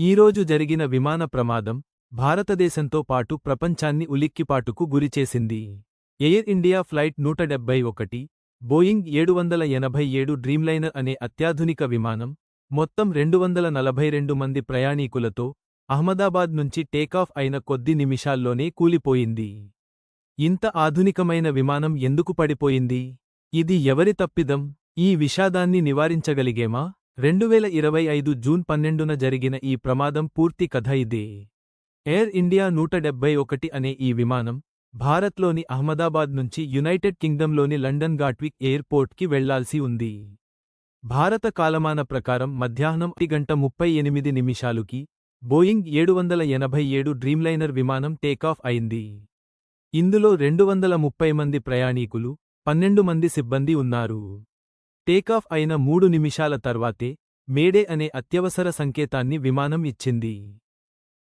ఈరోజు జరిగిన విమాన ప్రమాదం భారతదేశంతో పాటు ప్రపంచాన్ని ఉలిక్కిపాటుకు గురిచేసింది ఎయిర్ ఇండియా ఫ్లైట్ నూట డెబ్బై ఒకటి బోయింగ్ ఏడు వందల ఎనభై ఏడు డ్రీమ్లైనర్ అనే అత్యాధునిక విమానం మొత్తం రెండు వందల నలభై రెండు మంది ప్రయాణీకులతో అహ్మదాబాద్ నుంచి టేకాఫ్ అయిన కొద్ది నిమిషాల్లోనే కూలిపోయింది. ఇంత ఆధునికమైన విమానం ఎందుకు పడిపోయింది? ఇది ఎవరి తప్పిదం? ఈ విషాదాన్ని నివారించగలిగేమా? రెండువేల ఇరవై ఐదు జూన్ పన్నెండున జరిగిన ఈ ప్రమాదం పూర్తి కథ ఇదే. ఎయిర్ ఇండియా నూట డెబ్బై ఒకటి అనే ఈ విమానం భారత్లోని అహ్మదాబాద్ నుంచి యునైటెడ్ కింగ్డంలోని లండన్ గాట్విక్ ఎయిర్పోర్ట్కి వెళ్ళాల్సి ఉంది. భారత కాలమాన ప్రకారం మధ్యాహ్నం ఒకటి గంట ముప్పై ఎనిమిది నిమిషాలుకి బోయింగ్ ఏడు వందల ఎనభై ఏడు డ్రీమ్లైనర్ విమానం టేకాఫ్ అయింది. ఇందులో రెండు వందల ముప్పై మంది ప్రయాణీకులు పన్నెండు మంది సిబ్బంది ఉన్నారు. టేకాఫ్ అయిన మూడు నిమిషాల తర్వాతే మేడే అనే అత్యవసర సంకేతాన్ని విమానం ఇచ్చింది.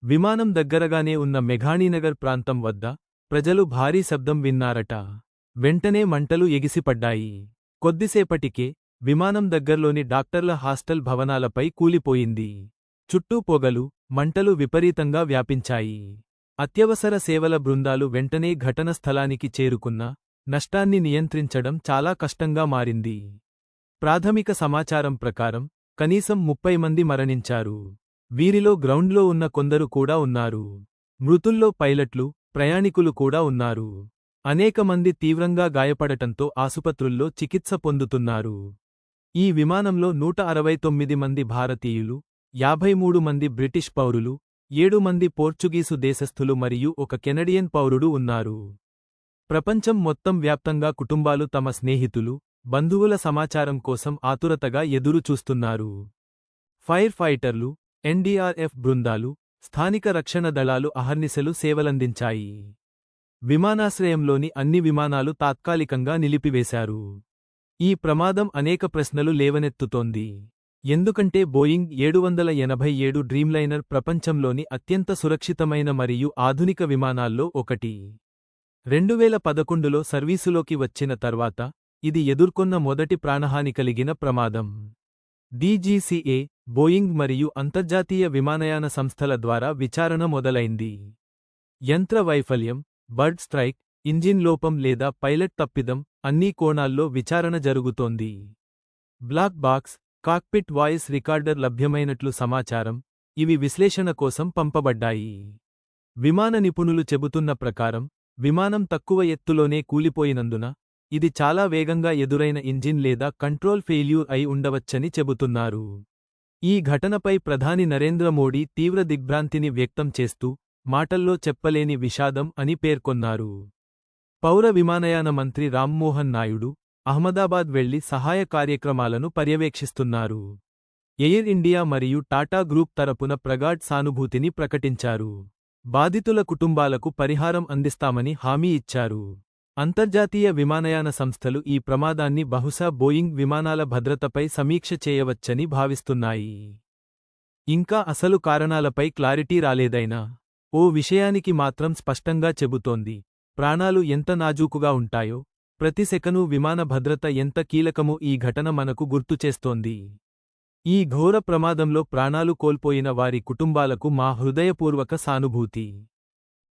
విమానం దగ్గరగానే ఉన్న మెఘాణీనగర్ ప్రాంతం వద్ద ప్రజలు భారీ శబ్దం విన్నారట. వెంటనే మంటలు ఎగిసిపడ్డాయి. కొద్దిసేపటికే విమానం దగ్గర్లోని డాక్టర్ల హాస్టల్ భవనాలపై కూలిపోయింది. చుట్టూ పొగలు మంటలు విపరీతంగా వ్యాపించాయి. అత్యవసర సేవల బృందాలు వెంటనే ఘటన స్థలానికి చేరుకున్న నష్టాన్ని నియంత్రించడం చాలా కష్టంగా మారింది. ప్రాథమిక సమాచారం ప్రకారం కనీసం ముప్పై మంది మరణించారు. వీరిలో గ్రౌండ్లో ఉన్న కొందరు కూడా ఉన్నారు. మృతుల్లో పైలట్లు ప్రయాణికులు కూడా ఉన్నారు. అనేక మంది తీవ్రంగా గాయపడటంతో ఆసుపత్రుల్లో చికిత్స పొందుతున్నారు. ఈ విమానంలో నూట అరవై తొమ్మిది మంది భారతీయులు యాభై మూడు మంది బ్రిటిష్ పౌరులు ఏడు మంది పోర్చుగీసు దేశస్థులు మరియు ఒక కెనడియన్ పౌరుడు ఉన్నారు. ప్రపంచం మొత్తం వ్యాప్తంగా కుటుంబాలు తమ స్నేహితులు బంధువుల సమాచారం కోసం ఆతురతగా ఎదురు చూస్తున్నారు. ఫైర్ ఫైటర్లు ఎన్డీఆర్ఎఫ్ బృందాలు స్థానిక రక్షణ దళాలు అహర్నిశలు సేవలందించాయి. విమానాశ్రయంలోని అన్ని విమానాలు తాత్కాలికంగా నిలిపివేశారు. ఈ ప్రమాదం అనేక ప్రశ్నలు లేవనెత్తుతోంది. ఎందుకంటే బోయింగ్ ఏడు వందల ఎనభై ఏడు డ్రీమ్లైనర్ ప్రపంచంలోని అత్యంత సురక్షితమైన మరియు ఆధునిక విమానాల్లో ఒకటి. రెండువేల పదకొండులో సర్వీసులోకి వచ్చిన తర్వాత ఇది ఎదుర్కొన్న మొదటి ప్రాణహాని కలిగిన ప్రమాదం. డీజీసీఏ బోయింగ్ మరియు అంతర్జాతీయ విమానయాన సంస్థల ద్వారా విచారణ మొదలైంది. యంత్ర వైఫల్యం బర్డ్ స్ట్రైక్ ఇంజిన్ లోపం లేదా పైలట్ తప్పిదం అన్ని కోణాల్లో విచారణ జరుగుతోంది. Black box cockpit voice recorder లభ్యమైనట్లు సమాచారం ఇవి విశ్లేషణ కోసం పంపబడ్డాయి. విమాన నిపుణులు చెబుతున్న ప్రకారం విమానం తక్కువ ఎత్తులోనే కూలిపోయినందున ఇది చాలా వేగంగా ఎదురైన ఇంజిన్ లేదా కంట్రోల్ ఫెయిల్యూర్ అయి ఉండవచ్చని చెబుతున్నారు. ఈ ఘటనపై ప్రధాని నరేంద్ర మోడీ తీవ్ర దిగ్భ్రాంతిని వ్యక్తం చేస్తూ మాటల్లో చెప్పలేని విషాదం అని పేర్కొన్నారు. పౌర విమానయాన మంత్రి రామ్మోహన్ నాయుడు అహ్మదాబాద్ వెళ్ళి సహాయ కార్యక్రమాలను పర్యవేక్షిస్తున్నారు. ఎయిర్ ఇండియా మరియు టాటా గ్రూప్ తరపున ప్రగాఢ్ సానుభూతిని ప్రకటించారు. బాధితుల కుటుంబాలకు పరిహారం అందిస్తామని హామీ ఇచ్చారు. అంతర్జాతీయ విమానయాన సంస్థలు ఈ ప్రమాదాన్ని బహుశా బోయింగ్ విమానాల భద్రతపై సమీక్ష చేయవచ్చని భావిస్తున్నాయి. ఇంకా అసలు కారణాలపై క్లారిటీ రాలేదైనా ఓ విషయానికి మాత్రం స్పష్టంగా చెబుతోంది. ప్రాణాలు ఎంత నాజూకుగా ఉంటాయో ప్రతి సెకను విమాన భద్రత ఎంత కీలకమో ఈ ఘటన మనకు గుర్తుచేస్తోంది ఈ ఘోర ప్రమాదంలో ప్రాణాలు కోల్పోయిన వారి కుటుంబాలకు మా హృదయపూర్వక సానుభూతి.